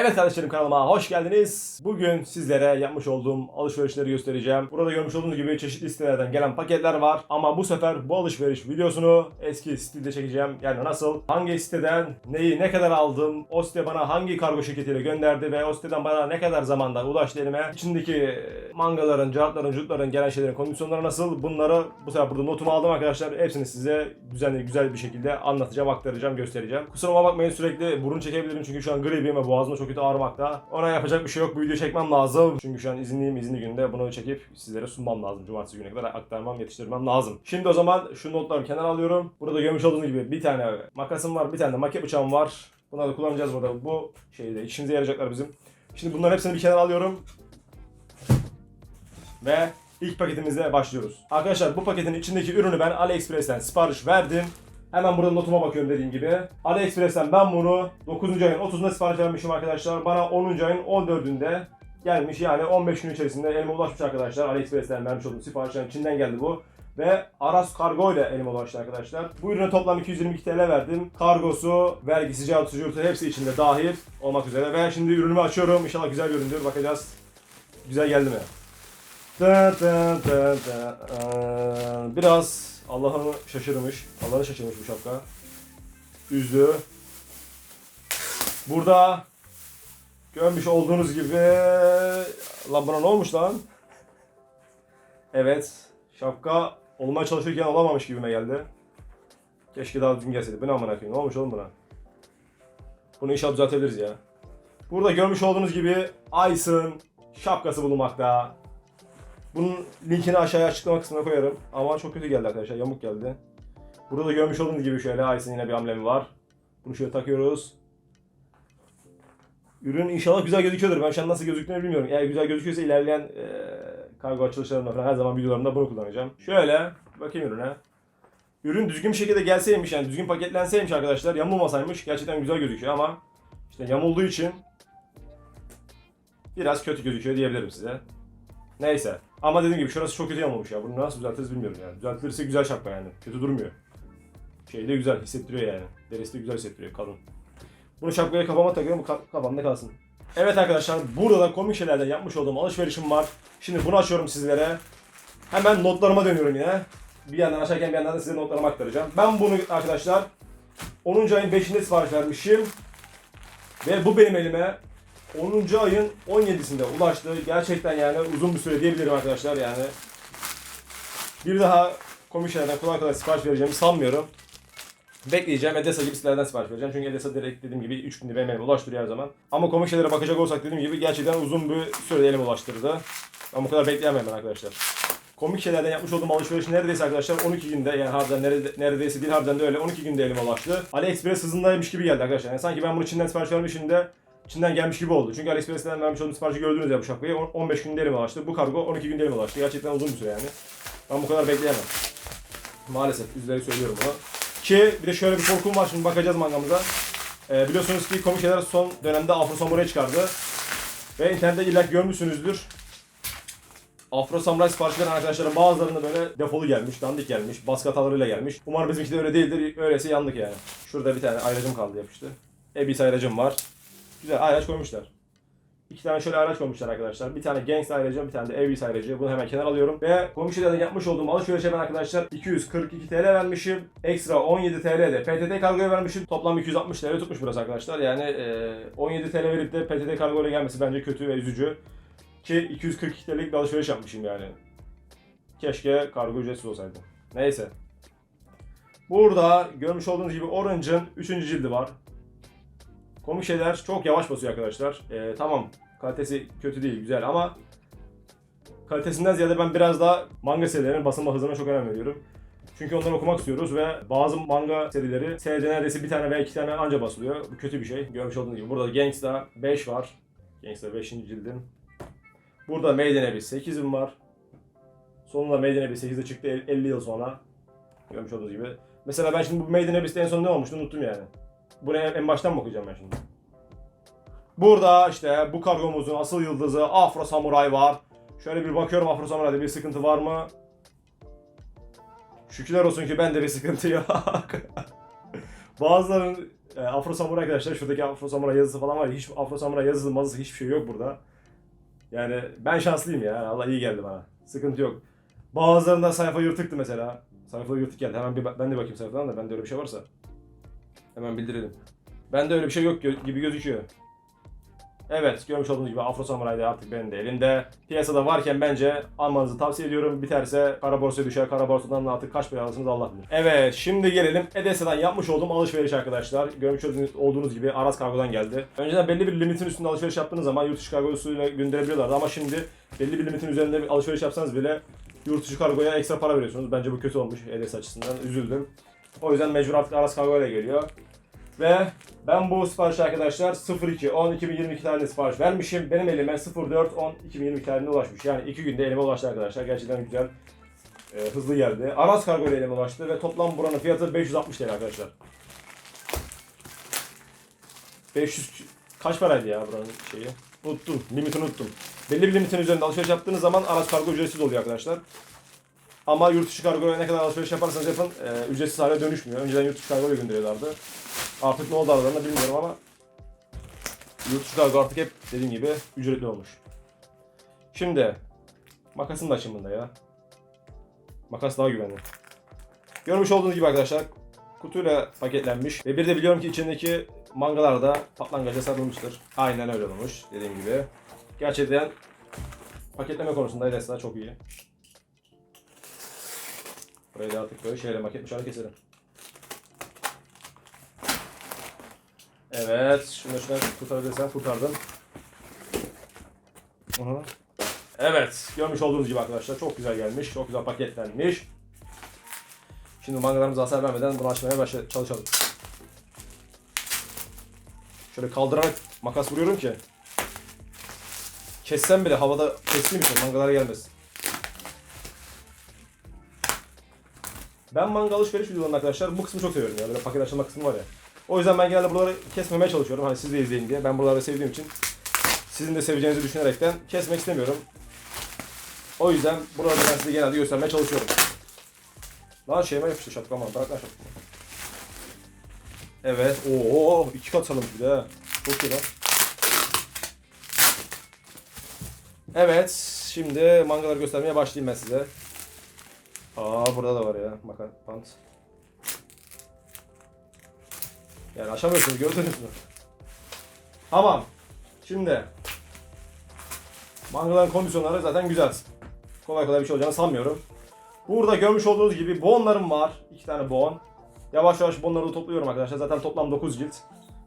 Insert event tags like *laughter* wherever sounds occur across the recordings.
Evet kardeşlerim kanalıma hoş geldiniz. Bugün sizlere yapmış olduğum alışverişleri göstereceğim. Burada görmüş olduğunuz gibi çeşitli sitelerden gelen paketler var. Ama bu sefer bu alışveriş videosunu eski stilde çekeceğim. Yani nasıl, hangi siteden neyi ne kadar aldım, o site bana hangi kargo şirketiyle gönderdi ve o siteden bana ne kadar zamanda ulaştı elime. İçindeki mangaların, cartların, cutların gelen şeylerin kondisyonları nasıl bunları bu sefer burada notumu aldım arkadaşlar. Hepsini size düzenli güzel bir şekilde anlatacağım, aktaracağım, göstereceğim. Kusuruma bakmayın sürekli burun çekebilirim çünkü şu an gribim ve boğazım da çok kötü ağrımakta. Ona yapacak bir şey yok. Bu videoyu çekmem lazım. Çünkü şu an izinliyim. izinli günde bunu çekip sizlere sunmam lazım. Cumartesi gününe kadar aktarmam, yetiştirmem lazım. Şimdi o zaman şu notlarımı kenara alıyorum. Burada görmüş olduğunuz gibi bir tane makasım var, bir tane de maket bıçağım var. Bunları da kullanacağız burada. Bu şeyde işimize yarayacaklar bizim. Şimdi bunların hepsini bir kenara alıyorum. Ve ilk paketimizle başlıyoruz. Arkadaşlar bu paketin içindeki ürünü ben AliExpress'ten sipariş verdim. Hemen burada notuma bakıyorum dediğim gibi. AliExpress'ten ben bunu 9. ayın 30'unda sipariş vermişim arkadaşlar. Bana 10. ayın 14'ünde gelmiş. Yani 15 gün içerisinde elime ulaşmış arkadaşlar. AliExpress'ten vermiş olduğum siparişlerin içinden geldi bu. Ve Aras Kargo ile elime ulaştı arkadaşlar. Bu ürüne toplam 222 TL verdim. Kargosu, vergisi, cihazı, yurtu hepsi içinde dahil olmak üzere. Ve şimdi ürünümü açıyorum. İnşallah güzel bir üründür. Bakacağız. Güzel geldi mi? Ee, Biraz Allah'ını şaşırmış. Allah'ını şaşırmış bu şapka. Üzdü. Burada görmüş olduğunuz gibi lan buna ne olmuş lan? Evet. Şapka olmaya çalışırken olamamış gibime geldi. Keşke daha düzgün gelseydi. Bu ne amına koyayım? Ne olmuş oğlum buna? Bunu inşallah düzeltebiliriz ya. Burada görmüş olduğunuz gibi Ice'ın şapkası bulunmakta. Bunun linkini aşağıya açıklama kısmına koyarım. Ama çok kötü geldi arkadaşlar. Yamuk geldi. Burada da görmüş olduğunuz gibi şöyle Ice'ın yine bir amblemi var. Bunu şöyle takıyoruz. Ürün inşallah güzel gözüküyordur. Ben şu an nasıl gözüktüğünü bilmiyorum. Eğer güzel gözüküyorsa ilerleyen eee kargo açılışlarında falan her zaman videolarımda bunu kullanacağım. Şöyle bakayım ürüne. Ürün düzgün bir şekilde gelseymiş yani düzgün paketlenseymiş arkadaşlar yamulmasaymış gerçekten güzel gözüküyor ama işte yamulduğu için biraz kötü gözüküyor diyebilirim size. Neyse. Ama dediğim gibi şurası çok kötü yamulmuş ya. Bunu nasıl düzeltiriz bilmiyorum yani. Düzeltilirse güzel şapka yani. Kötü durmuyor. Şey de güzel hissettiriyor yani. Derisi de güzel hissettiriyor kalın. Bunu şapkaya kafama takıyorum. Ka- kafamda kalsın. Evet arkadaşlar burada da komik şeylerden yapmış olduğum alışverişim var. Şimdi bunu açıyorum sizlere. Hemen notlarıma dönüyorum yine. Bir yandan açarken bir yandan da size notlarımı aktaracağım. Ben bunu arkadaşlar 10. ayın 5'inde sipariş vermişim. Ve bu benim elime 10. ayın 17'sinde ulaştı. Gerçekten yani uzun bir süre diyebilirim arkadaşlar yani. Bir daha komik şeylerden kolay kolay sipariş vereceğimi sanmıyorum. Bekleyeceğim. Edesa gibi sitelerden sipariş vereceğim. Çünkü Edesa direkt dediğim gibi 3 günde benim elime ulaştırıyor her zaman. Ama komik bakacak olsak dediğim gibi gerçekten uzun bir sürede elime ulaştırdı. Ben bu kadar bekleyemem ben arkadaşlar. Komik şeylerden yapmış olduğum alışveriş neredeyse arkadaşlar 12 günde yani harbiden nerede, neredeyse değil harbiden de öyle 12 günde elime ulaştı. AliExpress hızındaymış gibi geldi arkadaşlar. Yani sanki ben bunu Çin'den sipariş vermişim de Çin'den gelmiş gibi oldu. Çünkü AliExpress'ten vermiş olduğum siparişi gördünüz ya bu şapkayı. On- 15 günde elime ulaştı. Bu kargo 12 günde elime ulaştı. Gerçekten uzun bir süre yani. Ben bu kadar bekleyemem. Maalesef üzülerek söylüyorum bunu. Ki bir de şöyle bir korkum var şimdi bakacağız mangamıza. Ee, biliyorsunuz ki komik şeyler son dönemde Afro Samurai çıkardı. Ve internette illa görmüşsünüzdür. Afro Samurai sipariş veren arkadaşların bazılarında böyle defolu gelmiş, dandik gelmiş, baskı hatalarıyla gelmiş. Umarım bizimki de öyle değildir. Öyleyse yandık yani. Şurada bir tane ayracım kaldı yapıştı. Ebis ayracım var. Güzel ayraç koymuşlar. İki tane şöyle ayraç koymuşlar arkadaşlar. Bir tane Gangsta ayracı, bir tane de Ebis ayracı. Bunu hemen kenara alıyorum. Ve komşulardan yapmış olduğum alışverişe ben arkadaşlar 242 TL vermişim. Ekstra 17 TL de PTT kargoya vermişim. Toplam 260 TL tutmuş burası arkadaşlar. Yani e, 17 TL verip de PTT kargoyla gelmesi bence kötü ve üzücü. Ki 242 TL'lik bir alışveriş yapmışım yani. Keşke kargo ücretsiz olsaydı. Neyse. Burada görmüş olduğunuz gibi Orange'ın 3. cildi var. Komik şeyler çok yavaş basıyor arkadaşlar. Ee, tamam kalitesi kötü değil güzel ama kalitesinden ziyade ben biraz daha manga serilerinin basılma hızına çok önem veriyorum. Çünkü onları okumak istiyoruz ve bazı manga serileri senede neredeyse bir tane veya iki tane anca basılıyor. Bu kötü bir şey. Görmüş olduğunuz gibi. Burada Gangsta 5 var. Gangsta 5. cildin. Burada Maiden Abyss 8'im var. Sonunda Maiden Abyss 8'de çıktı el- 50 yıl sonra. Görmüş olduğunuz gibi. Mesela ben şimdi bu Maiden Abyss'te en son ne olmuştu unuttum yani. Bunu en baştan mı okuyacağım ben şimdi? Burada işte bu kargomuzun asıl yıldızı Afro Samurai var. Şöyle bir bakıyorum Afro Samurai'de bir sıkıntı var mı? Şükürler olsun ki bende bir sıkıntı yok. *laughs* Bazılarının e, Afro Samuray arkadaşlar şuradaki Afro Samuray yazısı falan var hiç Afro Samuray yazısı mazısı hiçbir şey yok burada. Yani ben şanslıyım ya. Allah iyi geldi bana. Sıkıntı yok. Bazılarında sayfa yırtıktı mesela. Sayfa yırtık geldi. Hemen bir ben de bakayım sayfadan da bende öyle bir şey varsa. Hemen bildirelim. Bende öyle bir şey yok gibi gözüküyor. Evet görmüş olduğunuz gibi Afro Samuray da artık benim de elimde. Piyasada varken bence almanızı tavsiye ediyorum. Biterse kara borsaya düşer. Kara borsadan da artık kaç para alırsınız Allah bilir. Evet şimdi gelelim Edesa'dan yapmış olduğum alışveriş arkadaşlar. Görmüş olduğunuz- gibi Aras Kargo'dan geldi. Önceden belli bir limitin üstünde alışveriş yaptığınız zaman yurt dışı kargosuyla gönderebiliyorlardı ama şimdi belli bir limitin üzerinde bir alışveriş yapsanız bile yurt dışı kargoya ekstra para veriyorsunuz. Bence bu kötü olmuş Edesa açısından. Üzüldüm. O yüzden mecbur artık Aras Kargo ile geliyor. Ve ben bu sipariş arkadaşlar 02 10 2022 tarihinde sipariş vermişim. Benim elime 04 10 2022 tarihinde ulaşmış. Yani 2 günde elime ulaştı arkadaşlar. Gerçekten güzel. e, hızlı geldi. Aras Kargo ile elime ulaştı ve toplam buranın fiyatı 560 TL arkadaşlar. 500 kaç paraydı ya buranın şeyi? Unuttum. Limitini unuttum. Belli bir limitin üzerinde alışveriş yaptığınız zaman Aras Kargo ücretsiz oluyor arkadaşlar. Ama yurt dışı kargoya ne kadar alışveriş yaparsanız yapın e, ücretsiz hale dönüşmüyor. Önceden yurt dışı kargoya gönderiyorlardı. Artık ne oldu aralarında bilmiyorum ama yurt dışı kargo artık hep dediğim gibi ücretli olmuş. Şimdi makasın da açımında ya. Makas daha güvenli. Görmüş olduğunuz gibi arkadaşlar kutuyla paketlenmiş ve bir de biliyorum ki içindeki mangalar da patlangaca sarılmıştır. Aynen öyle olmuş dediğim gibi. Gerçekten paketleme konusunda Edes'ler çok iyi. Burayı da artık böyle şeyle maket bıçağı keselim. Evet, şunu şuna kurtarabilirsem kurtardım. Aha. Evet, görmüş olduğunuz gibi arkadaşlar çok güzel gelmiş, çok güzel paketlenmiş. Şimdi mangalarımıza hasar vermeden bunu açmaya başla çalışalım. Şöyle kaldırarak makas vuruyorum ki kessem bile havada keseyim için mangalara gelmesin. Ben manga alışveriş videolarında arkadaşlar bu kısmı çok seviyorum ya. Böyle paket açılma kısmı var ya. O yüzden ben genelde buraları kesmemeye çalışıyorum. Hani siz de izleyin diye. Ben buraları sevdiğim için sizin de seveceğinizi düşünerekten kesmek istemiyorum. O yüzden buraları ben size genelde göstermeye çalışıyorum. Lan şeyime yapıştı şapkama. Bırak lan şapkamı. Evet. Oo iki kat salınmış bir de. Çok iyi lan. Evet. Şimdi mangaları göstermeye başlayayım ben size. Aa burada da var ya maka pant. Yani aşamıyorsunuz gördünüz mü? Tamam. Şimdi mangaların kondisyonları zaten güzel. Kolay kolay bir şey olacağını sanmıyorum. Burada görmüş olduğunuz gibi bonlarım var. İki tane bon. Yavaş yavaş bonları da topluyorum arkadaşlar. Zaten toplam 9 cilt.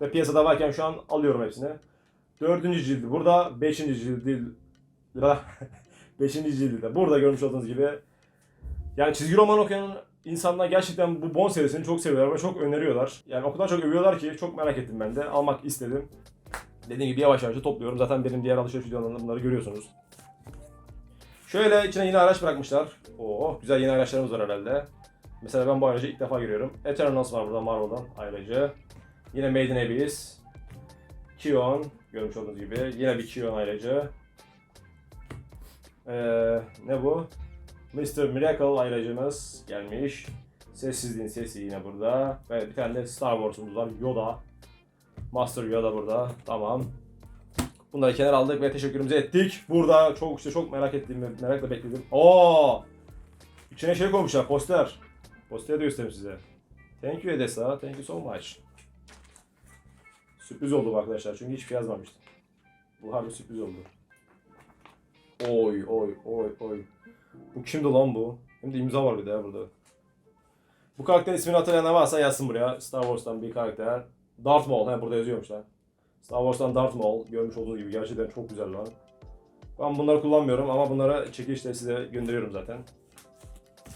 Ve piyasada varken şu an alıyorum hepsini. Dördüncü cildi burada. Beşinci cildi... *laughs* Beşinci cildi de. Burada görmüş olduğunuz gibi yani çizgi roman okuyan insanlar gerçekten bu Bond serisini çok seviyorlar ve çok öneriyorlar. Yani o kadar çok övüyorlar ki çok merak ettim ben de. Almak istedim. Dediğim gibi yavaş yavaş topluyorum. Zaten benim diğer alışveriş videolarımda bunları görüyorsunuz. Şöyle içine yine araç bırakmışlar. Oo güzel yeni araçlarımız var herhalde. Mesela ben bu aracı ilk defa görüyorum. Eternals var burada Marvel'dan ayrıca. Yine Made in Abyss. Kion görmüş olduğunuz gibi. Yine bir Kion ayrıca. Ee, ne bu? Mr. Miracle ayracımız gelmiş. Sessizliğin sesi yine burada. Ve bir tane de Star Wars'umuz var. Yoda. Master Yoda burada. Tamam. Bunları kenara aldık ve teşekkürümüzü ettik. Burada çok işte çok merak ettiğim ve merakla bekledim. Oo! İçine şey koymuşlar poster. Posteri de göstereyim size. Thank you Edesa. Thank you so much. Sürpriz oldu arkadaşlar çünkü hiçbir şey yazmamıştım. Bu harbi sürpriz oldu. Oy oy oy oy. Bu kimdi lan bu? Hem de imza var bir de burada. Bu karakterin ismini hatırlayan varsa yazsın buraya. Star Wars'tan bir karakter. Darth Maul. He burada yazıyormuş lan. Star Wars'tan Darth Maul. Görmüş olduğunuz gibi gerçekten çok güzel lan. Ben bunları kullanmıyorum ama bunları çekilişte size gönderiyorum zaten.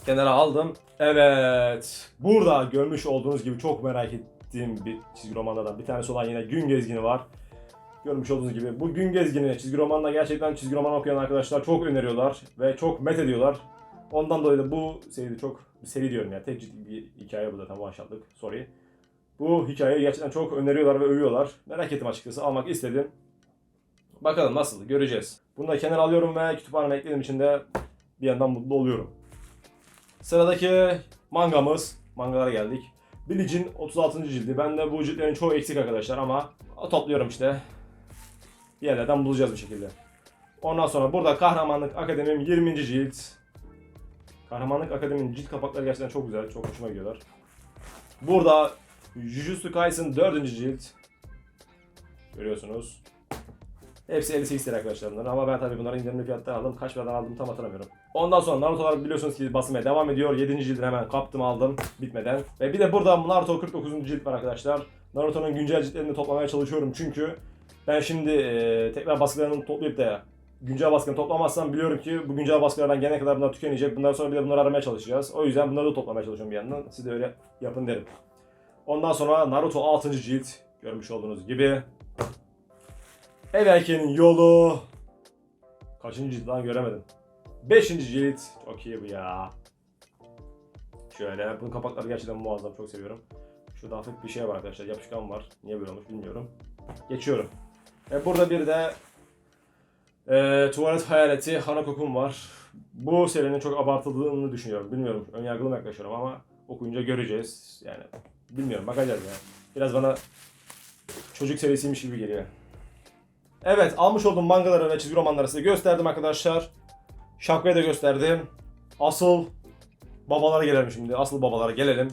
Kenara aldım. Evet. Burada görmüş olduğunuz gibi çok merak ettiğim bir çizgi romanlardan bir tanesi olan yine Gün Gezgini var. Görmüş olduğunuz gibi bu gün gezgini çizgi romanla gerçekten çizgi roman okuyan arkadaşlar çok öneriyorlar ve çok met ediyorlar. Ondan dolayı da bu seride çok seri diyorum ya tek ciddi bir hikaye bu zaten one shot'lık sorry. Bu hikayeyi gerçekten çok öneriyorlar ve övüyorlar. Merak ettim açıkçası almak istedim. Bakalım nasıl göreceğiz. Bunu da kenara alıyorum ve kütüphaneme eklediğim için de bir yandan mutlu oluyorum. Sıradaki mangamız, mangalara geldik. Bleach'in 36. cildi. Bende bu ciltlerin çoğu eksik arkadaşlar ama topluyorum işte. Bir yerlerden bulacağız bir şekilde. Ondan sonra burada Kahramanlık Akademi'm 20. cilt. Kahramanlık Akademi'nin cilt kapakları gerçekten çok güzel. Çok hoşuma gidiyorlar. Burada Jujutsu Kaisen 4. cilt. Görüyorsunuz. Hepsi 58 lira arkadaşlar ama ben tabii bunları indirimli fiyattan aldım. Kaç paradan aldım tam hatırlamıyorum. Ondan sonra Naruto'lar biliyorsunuz ki basmaya devam ediyor. 7. cildini hemen kaptım aldım bitmeden. Ve bir de burada Naruto 49. cilt var arkadaşlar. Naruto'nun güncel ciltlerini toplamaya çalışıyorum çünkü ben şimdi e, tekrar baskılarını toplayıp da güncel baskını toplamazsam biliyorum ki bu güncel baskılardan gene kadar bunlar tükenecek. Bundan sonra bir de bunları aramaya çalışacağız. O yüzden bunları da toplamaya çalışıyorum bir yandan. Siz de öyle yapın derim. Ondan sonra Naruto 6. cilt görmüş olduğunuz gibi. Ev erkeğinin yolu. Kaçıncı cilt lan göremedim. 5. cilt. Çok iyi bu ya. Şöyle bunun kapakları gerçekten muazzam çok seviyorum. Şurada hafif bir şey var arkadaşlar yapışkan var. Niye böyle olmuş bilmiyorum. Geçiyorum. E burada bir de e, tuvalet hayaleti Hanakok'un var. Bu serinin çok abartıldığını düşünüyorum. Bilmiyorum. Önyargılı mı yaklaşıyorum ama okuyunca göreceğiz. Yani bilmiyorum bakacağız ya. Biraz bana çocuk serisiymiş gibi geliyor. Evet almış olduğum mangaları ve çizgi romanları size gösterdim arkadaşlar. Şapkayı da gösterdim. Asıl babalara gelelim şimdi. Asıl babalara gelelim.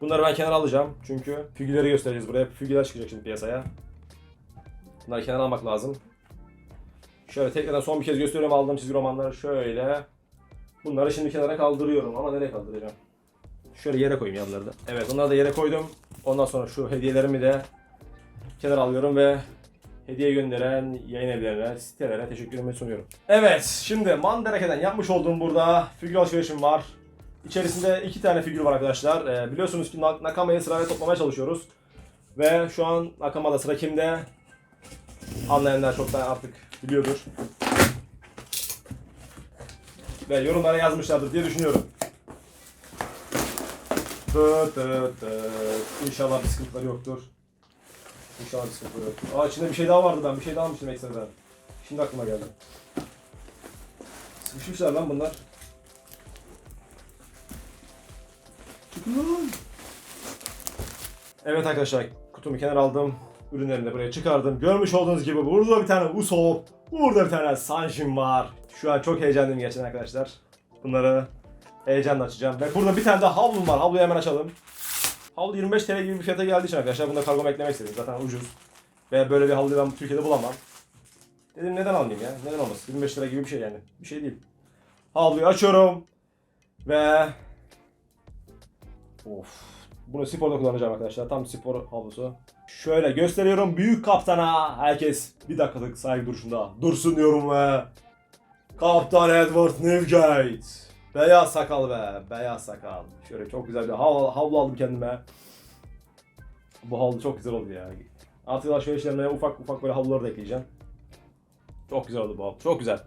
Bunları ben kenara alacağım. Çünkü figürleri göstereceğiz buraya. Figürler çıkacak şimdi piyasaya. Bunları kenara almak lazım. Şöyle tekrardan son bir kez gösteriyorum aldığım çizgi romanları. Şöyle. Bunları şimdi kenara kaldırıyorum ama nereye kaldıracağım? Şöyle yere koyayım yanları da. Evet onları da yere koydum. Ondan sonra şu hediyelerimi de kenara alıyorum ve hediye gönderen yayın evlerine, sitelere teşekkürümü sunuyorum. Evet, şimdi Mandereke'den yapmış olduğum burada figür alışverişim var. İçerisinde iki tane figür var arkadaşlar. Ee, biliyorsunuz ki Nak- Nakama'yı sırayla toplamaya çalışıyoruz. Ve şu an Nakama'da sıra kimde? Anlayanlar çoktan artık biliyordur. Ve yorumlara yazmışlardır diye düşünüyorum. Tıt tıt tıt. İnşallah bir sıkıntıları yoktur. İnşallah bir sıkıntı yok. Aa içinde bir şey daha vardı ben. Bir şey daha almıştım ekstradan. Şimdi aklıma geldi. Sıkışmışlar lan bunlar. Evet arkadaşlar kutumu kenara aldım. Ürünlerimi de buraya çıkardım. Görmüş olduğunuz gibi burada bir tane Usopp, burada bir tane Sanjin var. Şu an çok heyecanlıyım gerçekten arkadaşlar. Bunları heyecanla açacağım. Ve burada bir tane de havlum var. Havluyu hemen açalım. Havlu 25 TL gibi bir fiyata geldiği için arkadaşlar bunu da kargoma eklemek istedim. Zaten ucuz. Ve böyle bir havluyu ben Türkiye'de bulamam. Dedim neden almayayım ya? Neden olmasın? 25 lira gibi bir şey yani. Bir şey değil. Havluyu açıyorum. Ve... Of. Bunu sporda kullanacağım arkadaşlar. Tam spor havlusu. Şöyle gösteriyorum. Büyük kaptana. Herkes bir dakikalık saygı duruşunda. Dursun diyorum ve... Kaptan Edward Newgate. Beyaz sakal be. Beyaz sakal. Şöyle çok güzel bir havlu, havlu aldım kendime. Bu havlu çok güzel oldu ya. Artık alışverişlerime ufak ufak böyle havluları da ekleyeceğim. Çok güzel oldu bu havlu. Çok güzel.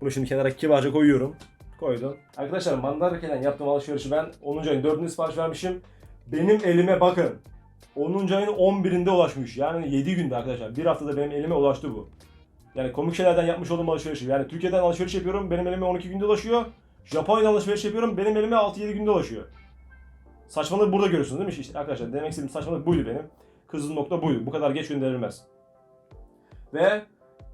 Bunu şimdi kenara kibarca koyuyorum. Koydum. Arkadaşlar Mandarake'den yaptığım alışverişi ben 10. ayın 4'ünde sipariş vermişim. Benim elime bakın. 10. ayın 11'inde ulaşmış. Yani 7 günde arkadaşlar. Bir haftada benim elime ulaştı bu. Yani komik şeylerden yapmış olduğum alışverişi. Yani Türkiye'den alışveriş yapıyorum. Benim elime 12 günde ulaşıyor. Japonya'dan alışveriş yapıyorum. Benim elime 6-7 günde ulaşıyor. Saçmalığı burada görüyorsunuz değil mi? İşte arkadaşlar demek istediğim saçmalık buydu benim. Kızdığım nokta buydu. Bu kadar geç gönderilmez. Ve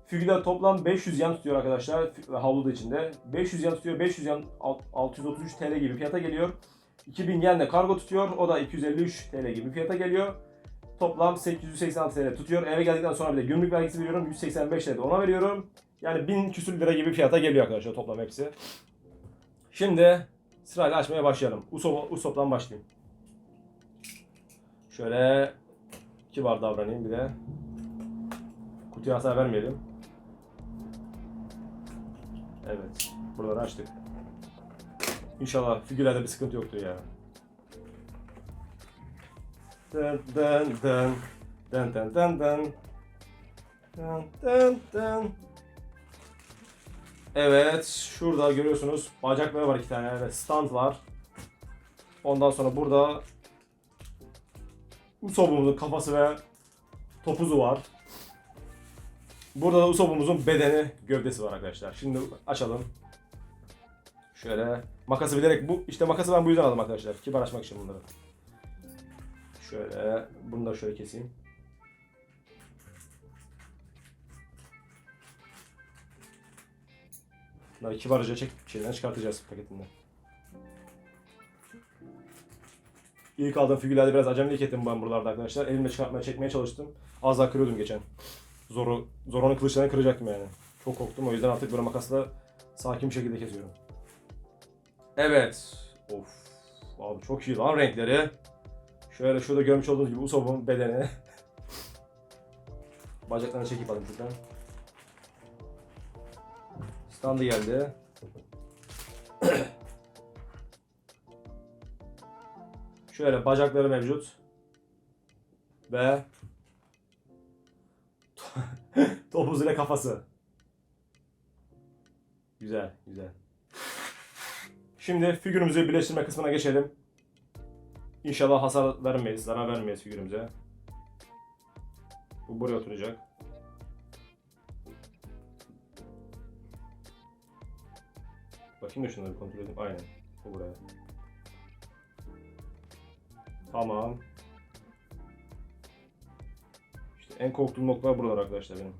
figürler toplam 500 yan tutuyor arkadaşlar. Havlu da içinde. 500 yan tutuyor. 500 yan alt- 633 TL gibi fiyata geliyor. 2000 yen de kargo tutuyor. O da 253 TL gibi fiyata geliyor. Toplam 886 TL tutuyor. Eve geldikten sonra bir de gümrük vergisi veriyorum. 185 TL de ona veriyorum. Yani 1000 küsür lira gibi fiyata geliyor arkadaşlar toplam hepsi. Şimdi sırayla açmaya başlayalım. Usopp, Usopp'tan başlayayım. Şöyle kibar davranayım bir de. Kutuya hasar vermeyelim. Evet. Buraları açtık. İnşallah figürlerde bir sıkıntı yoktur ya. Dın dın dın. Dın dın dın dın. Dın dın dın. Evet, şurada görüyorsunuz bacakları var iki tane ve stand var. Ondan sonra burada Usopp'umuzun kafası ve topuzu var. Burada da Usopp'umuzun bedeni, gövdesi var arkadaşlar. Şimdi açalım. Şöyle makası bilerek bu işte makası ben bu yüzden aldım arkadaşlar. Kibar açmak için bunları. Şöyle bunu da şöyle keseyim. Bunları kibarca çek şeyden çıkartacağız paketinden. İlk aldığım figürlerde biraz acemilik ettim ben buralarda arkadaşlar. Elimle çıkartmaya çekmeye çalıştım. Az daha kırıyordum geçen. Zoru, Zoro'nun kılıçlarını kıracaktım yani. Çok korktum o yüzden artık böyle makasla sakin bir şekilde kesiyorum. Evet. Of. Abi çok iyi lan renkleri. Şöyle şurada görmüş olduğunuz gibi Usopp'un bedeni. *laughs* Bacaklarını çekip alayım şuradan. Standı geldi. *clears throat* Şöyle bacakları mevcut. Ve *laughs* topuz ile kafası. Güzel, güzel. Şimdi figürümüzü birleştirme kısmına geçelim. İnşallah hasar vermeyiz, zarar vermeyiz figürümüze. Bu buraya oturacak. Bakayım da şunları kontrol edeyim. Aynen. Bu buraya. Tamam. En korktuğum noktalar buralar arkadaşlar benim.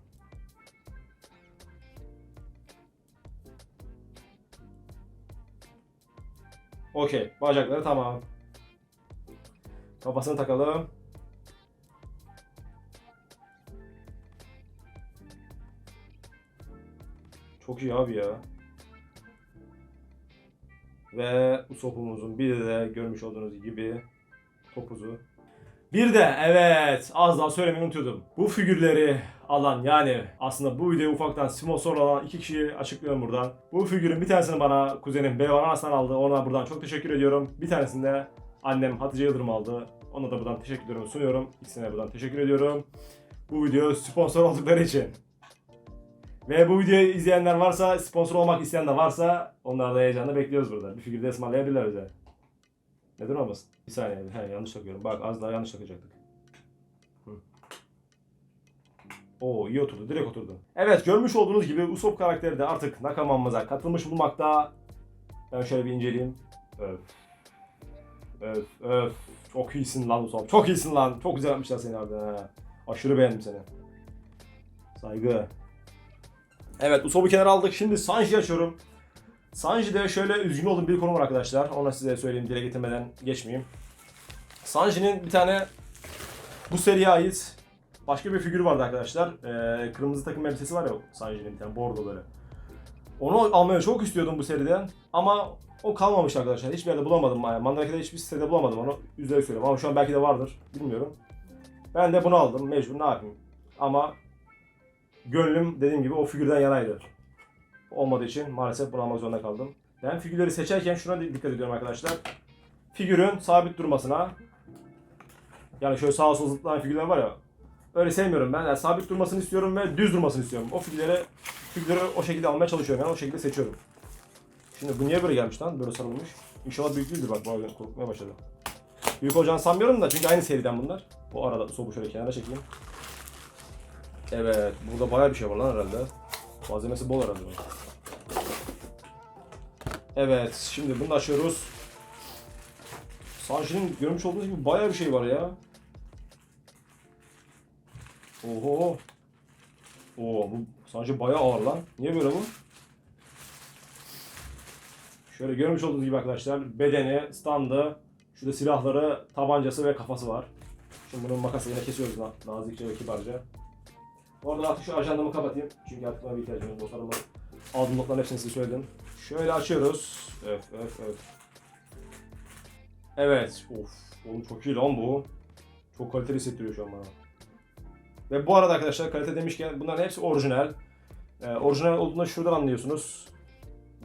Okey. Bacakları tamam. Kafasını takalım. Çok iyi abi ya. Ve Usopp'umuzun bir de görmüş olduğunuz gibi topuzu. Bir de evet az daha söylemeyi unutuyordum. Bu figürleri alan yani aslında bu videoyu ufaktan sponsor olan iki kişiyi açıklıyorum buradan. Bu figürün bir tanesini bana kuzenim Beyvan Arslan aldı. Ona buradan çok teşekkür ediyorum. Bir tanesini de annem Hatice Yıldırım aldı. Ona da buradan teşekkür ediyorum sunuyorum. İkisine buradan teşekkür ediyorum. Bu video sponsor oldukları için. Ve bu videoyu izleyenler varsa, sponsor olmak isteyen de varsa onlar da heyecanla bekliyoruz burada. Bir figür de ısmarlayabilirler bize. Neden olmasın? Bir saniye. He, yanlış takıyorum. Bak az daha yanlış takacaktık. Oo iyi oturdu. Direkt oturdu. Evet görmüş olduğunuz gibi Usopp karakteri de artık nakamamıza katılmış bulunmakta. Ben şöyle bir inceleyeyim. Öf. Öf öf. Çok iyisin lan Usopp. Çok iyisin lan. Çok güzel yapmışlar seni harbiden ha. Aşırı beğendim seni. Saygı. Evet Usopp'u kenara aldık. Şimdi Sanji açıyorum. Sanji'de şöyle üzgün olduğum bir konu var arkadaşlar. Onu size söyleyeyim dile getirmeden geçmeyeyim. Sanji'nin bir tane bu seriye ait başka bir figürü vardı arkadaşlar. Ee, kırmızı takım elbisesi var ya Sanji'nin bir tane bordo böyle. Onu almaya çok istiyordum bu seriden ama o kalmamıştı arkadaşlar. Hiçbir yerde bulamadım. Yani Mandaraka'da hiçbir sitede bulamadım onu. Üzerine söylüyorum ama şu an belki de vardır. Bilmiyorum. Ben de bunu aldım. Mecbur ne yapayım. Ama gönlüm dediğim gibi o figürden yanaydı olmadığı için maalesef bunu zorunda kaldım. Ben figürleri seçerken şuna dikkat ediyorum arkadaşlar. Figürün sabit durmasına. Yani şöyle sağa sola zıplayan figürler var ya. Öyle sevmiyorum ben. Yani sabit durmasını istiyorum ve düz durmasını istiyorum. O figürleri, figürleri o şekilde almaya çalışıyorum. Yani o şekilde seçiyorum. Şimdi bu niye böyle gelmiş lan? Böyle sarılmış. İnşallah büyük değildir bak. Bu korkmaya başladı. Büyük olacağını sanmıyorum da çünkü aynı seriden bunlar. Bu arada sobu şöyle kenara çekeyim. Evet. Burada bayağı bir şey var lan herhalde. Malzemesi bol herhalde. Evet, şimdi bunu da açıyoruz. Sanji'nin görmüş olduğunuz gibi bayağı bir şey var ya. Oho. Oo, bu Sanji bayağı ağır lan. Niye böyle bu? Şöyle görmüş olduğunuz gibi arkadaşlar bedeni, standı, şurada silahları, tabancası ve kafası var. Şimdi bunun makasıyla kesiyoruz na- nazikçe ve kibarca. Bu arada artık şu ajandamı kapatayım. Çünkü artık bana bir ihtiyacım var. Dostlarıma aldığım notların hepsini size söyledim. Şöyle açıyoruz. Öf öf öf. Evet. Of. Oğlum çok iyi lan bu. Çok kaliteli hissettiriyor şu an bana. Ve bu arada arkadaşlar kalite demişken bunların hepsi orijinal. Ee, orijinal olduğunda şuradan anlıyorsunuz.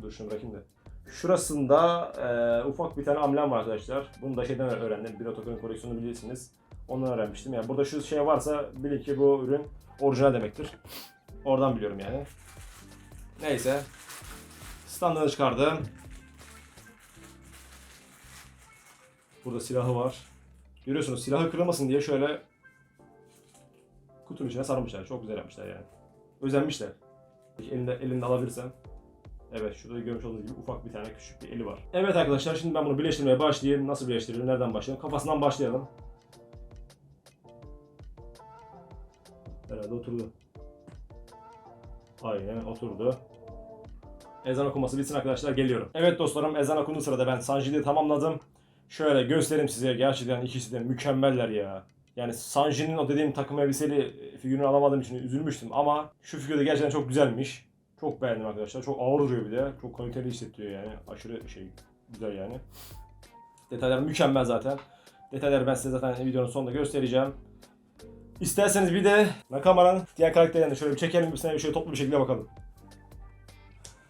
Dur şunu bırakayım da. Şurasında e, ufak bir tane amblem var arkadaşlar. Bunu da şeyden öğrendim. Bir otokoyun koleksiyonu bilirsiniz. Ondan öğrenmiştim. Yani burada şu şey varsa bilin ki bu ürün orijinal demektir. Oradan biliyorum yani. Neyse. Standını çıkardım. Burada silahı var. Görüyorsunuz silahı kırılmasın diye şöyle kutunun içine sarmışlar. Çok güzel yapmışlar yani. Özenmişler. Elinde, elinde alabilirsem. Evet şurada görmüş olduğunuz gibi ufak bir tane küçük bir eli var. Evet arkadaşlar şimdi ben bunu birleştirmeye başlayayım. Nasıl birleştiririm? Nereden başlayalım? Kafasından başlayalım. Herhalde oturdu. Aynen oturdu. Ezan okuması bitsin arkadaşlar geliyorum. Evet dostlarım ezan okunduğu sırada ben Sanji'yi tamamladım. Şöyle göstereyim size gerçekten ikisi de mükemmeller ya. Yani Sanji'nin o dediğim takım elbiseli figürünü alamadığım için üzülmüştüm ama şu figür de gerçekten çok güzelmiş. Çok beğendim arkadaşlar. Çok ağır duruyor bir de. Çok kaliteli hissettiriyor yani. Aşırı şey güzel yani. Detaylar mükemmel zaten. Detayları ben size zaten videonun sonunda göstereceğim. İsterseniz bir de Nakama'nın diğer karakterlerini şöyle bir çekelim bir şöyle toplu bir şekilde bakalım.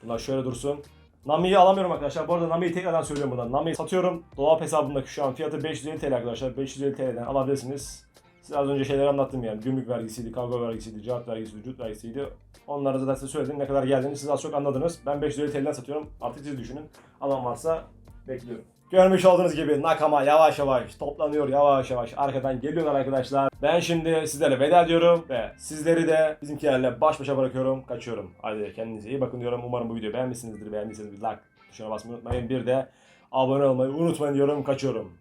Bunlar şöyle dursun. Nami'yi alamıyorum arkadaşlar. Bu arada Nami'yi tekrardan söylüyorum buradan. Nami'yi satıyorum. Dolap hesabımdaki şu an fiyatı 550 TL arkadaşlar. 550 TL'den alabilirsiniz. Size az önce şeyleri anlattım yani. Gümrük vergisiydi, kargo vergisiydi, cevap vergisiydi, vücut vergisiydi. Onları zaten size söyledim. Ne kadar geldiğini siz az çok anladınız. Ben 550 TL'den satıyorum. Artık siz düşünün. Alan varsa bekliyorum. Görmüş olduğunuz gibi Nakama yavaş yavaş toplanıyor yavaş yavaş arkadan geliyorlar arkadaşlar. Ben şimdi sizlere veda ediyorum ve sizleri de bizimkilerle baş başa bırakıyorum. Kaçıyorum. Hadi kendinize iyi bakın diyorum. Umarım bu videoyu beğenmişsinizdir. Beğendiyseniz bir like tuşuna basmayı unutmayın. Bir de abone olmayı unutmayın diyorum. Kaçıyorum.